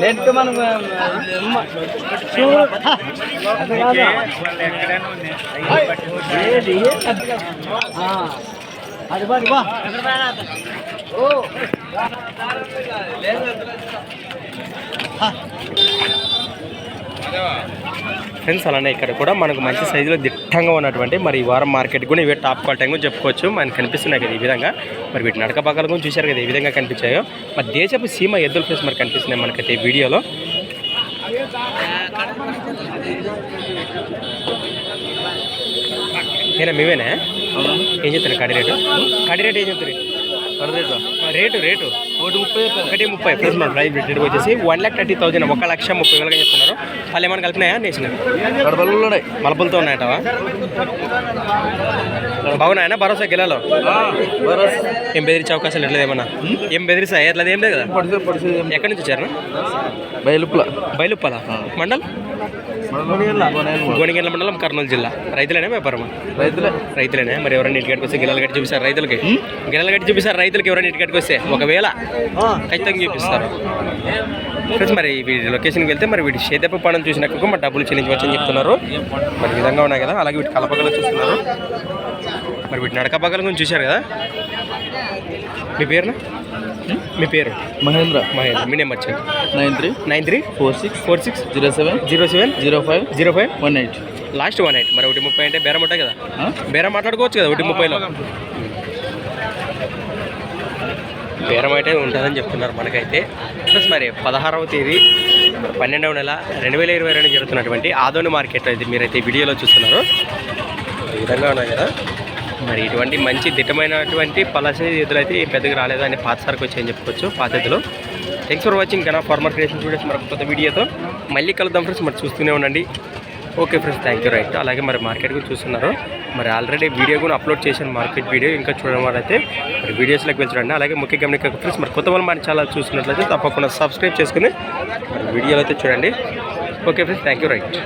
Let మనం అది body అది బా ఓ ఫ్రెండ్స్ అలానే ఇక్కడ కూడా మనకు మంచి సైజులో దిట్టంగా ఉన్నటువంటి మరి ఈ వారం మార్కెట్ కూడా ఇవే టాప్ క్వాలిటీ అని చెప్పుకోవచ్చు. మనకు కనిపిస్తున్నాయి కదా ఈ విధంగా. మరి వీటి నడక పక్కల కూడా చూశారు కదా ఈ విధంగా కనిపించాయో. మరి దేశపు సీమ ఎద్దుల ఫ్రెండ్స్ మరి కనిపిస్తున్నాయి మనకైతే ఈ వీడియోలో. ఏనా మేమేనా ఏం చెప్తారు కడి రేటు? కడి రేటు ఏం చెప్తారు రేటు రేటు? ఒకటి ముప్పై ఒకటి ముప్పై. ప్లస్ మన ప్రైస్ రేట్ వచ్చేసి వన్ ల్యాక్ థర్టీ థౌసండ్ ఒక లక్ష ముప్పై వేలుగా చెప్తున్నారు. వాళ్ళు ఏమైనా కలిపినాయా? నేసిన కడపలు ఉన్నాయి మలపులతో ఉన్నాయటవా బాగున్నాయనా భరోసా గిలాలో? ఏం బెదిరించే అవకాశాలు ఎట్లేదు ఏమన్నా ఏం బెదిరిస్తా ఎట్లా ఏం లేదు? కదా ఎక్కడి నుంచి వచ్చారు? బయలుపుల. బయలుప్పల? మండల్? గోనిగండ్ల మండలం కర్నూలు జిల్లా. రైతులేనా వ్యాపారమా? రైతులే. రైతులేనే? మరి ఎవరైనా ఇంటికి వస్తే గిలాలు గట్టి చూపిస్తారు రైతులకి? గిలాలు గట్టి చూపిస్తారు రైతులకి ఎవరైనా ఇంటికి వస్తే? ఒకవేళ ఖచ్చితంగా చూపిస్తారు. ఫ్రెండ్స్ మరి వీడి లొకేషన్కి వెళ్తే మరి వీటి చేతపు పనులు చూసినాక మరి డబ్బులు చెల్లించవచ్చని చెప్తున్నారు. మరి విధంగా ఉన్నాయి కదా అలాగే వీటి కలపగలు చూస్తున్నారు. మరి వీటి నడక పగల గురించి చూశారు కదా? మీ పేరున? మీ పేరు? మహేంద్ర. మహేంద్ర. మీ నెంబర్ వచ్చాను nine three. Nine three. Four six. Four six. Zero seven. Zero seven. Zero five. Zero five. One eight. Last one eight. మరి ఒకటి ముప్పై అంటే బేరం ఉంటాయి కదా? బేరం మాట్లాడుకోవచ్చు కదా ఒకటి ముప్పైలో? బేరం అయితే ఉంటుందని చెప్తున్నారు మనకైతే. ప్లస్ మరి పదహారవ తేదీ పన్నెండవ నెల రెండు వేల ఇరవై రెండు జరుగుతున్నటువంటి ఆదోని మార్కెట్ అయితే మీరైతే వీడియోలో చూస్తున్నారు. ఈ విధంగా ఉన్నాయి కదా? మరి ఇటువంటి మంచి దిట్టమైనటువంటి పలస అయితే పెద్దగా రాలేదని పాత సరకు వచ్చాయని చెప్పుకోవచ్చు పాత ఎద్దులు. Thanks for watching Kanna Farmer Creation Studios మరొక కొత్త వీడియోతో. మళ్ళీ కలుద్దాం ఫ్రెండ్స్ మరి చూస్తూనే ఉండండి. Okay friends thank you right అలాగే మరి మార్కెట్ కూడా చూస్తున్నారు. మరి ఆల్రెడీ వీడియో కూడా అప్లోడ్ చేశాను మార్కెట్ వీడియో ఇంకా చూడడం వల్ల అయితే మరి వీడియోస్లోకి వెళ్ళండి అలాగే ముఖ్య గమనిక ఫ్రెండ్స్ మరి కొత్త వాళ్ళు మన ఛానల్ చూస్తున్నట్లయితే తప్పకుండా సబ్స్క్రైబ్ చేసుకుని మరి వీడియోలో అయితే చూడండి. Okay friends thank you right